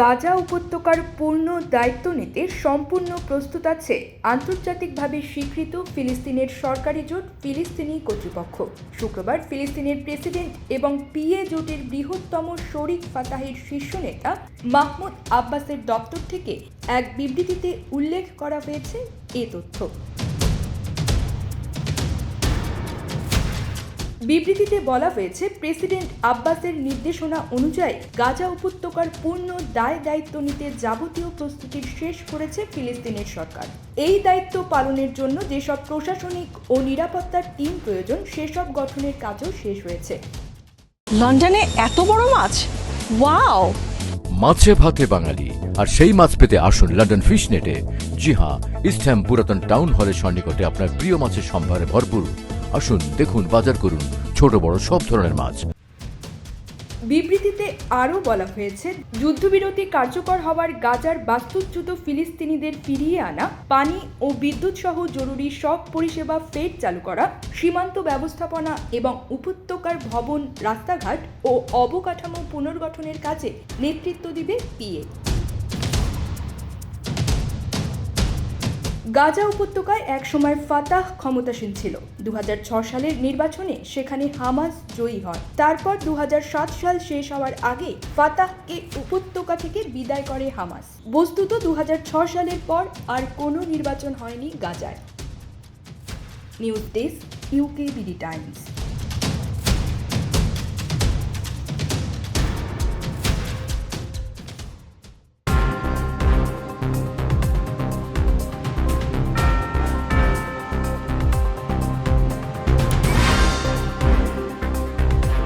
গাজা উপত্যকার পূর্ণ দায়িত্ব নিতে সম্পূর্ণ প্রস্তুত আছে। আন্তর্জাতিকভাবে স্বীকৃত ফিলিস্তিনের সরকারি জোট ফিলিস্তিনি কর্তৃপক্ষ। শুক্রবার ফিলিস্তিনের প্রেসিডেন্ট এবং পিএ জোটের বৃহত্তম শরিক ফাতাহের শীর্ষ নেতা মাহমুদ আব্বাসের দপ্তর থেকে এক বিবৃতিতে উল্লেখ করা হয়েছে এ তথ্য। বিবৃতিতে বলা হয়েছে প্রেসিডেন্ট আব্বাসের নির্দেশনা অনুযায়ী গাজা উপত্যকার পূর্ণ দায় দায়িত্ব নিতে যাবতীয় প্রস্তুতি শেষ করেছে ফিলিস্তিনের সরকার। এই দায়িত্ব পালনের জন্য যেসব প্রশাসনিক ও নিরাপত্তার টিম প্রয়োজন সেসব গঠনের কাজও শেষ হয়েছে। লন্ডনে এত বড় মাছ? ওয়াও! মাছে ভাতে বাঙালি আর সেই মাছ পেতে আসুন লন্ডন ফিশ নেটে। জি হ্যাঁ ইস্টহ্যাম পুরাতন টাউন হলের সন্নিকটে আপনার প্রিয় মাছের সম্ভারে ভরপুর আসুন, দেখুন, বাজার করুন, ছোট, বড়, সব ধরনের মাছ। বিবৃতিতে আরও বলা হয়েছে, যুদ্ধবিরতি কার্যকর হওয়ার গাজার বাস্তুচ্যুত ফিলিস্তিনিদের ফিরিয়ে আনা, পানি ও বিদ্যুৎ সহ জরুরি সব পরিষেবা ফের চালু করা, সীমান্ত ব্যবস্থাপনা এবং উপত্যকার ভবন, রাস্তাঘাট ও অবকাঠামো পুনর্গঠনের কাজে নেতৃত্ব দিবে পিএ। গাজা উপত্যকায় একসময় ফাতাহ ক্ষমতাসীন ছিল। দু সালের নির্বাচনে সেখানে হামাস জয়ী হয়। তারপর দু হাজার সাত সাল শেষ হওয়ার আগে ফাতাহকে উপত্যকা থেকে বিদায় করে হামাস। বস্তুত দু সালের পর আর কোনো নির্বাচন হয়নি গাজায়। News desk UK BD Times.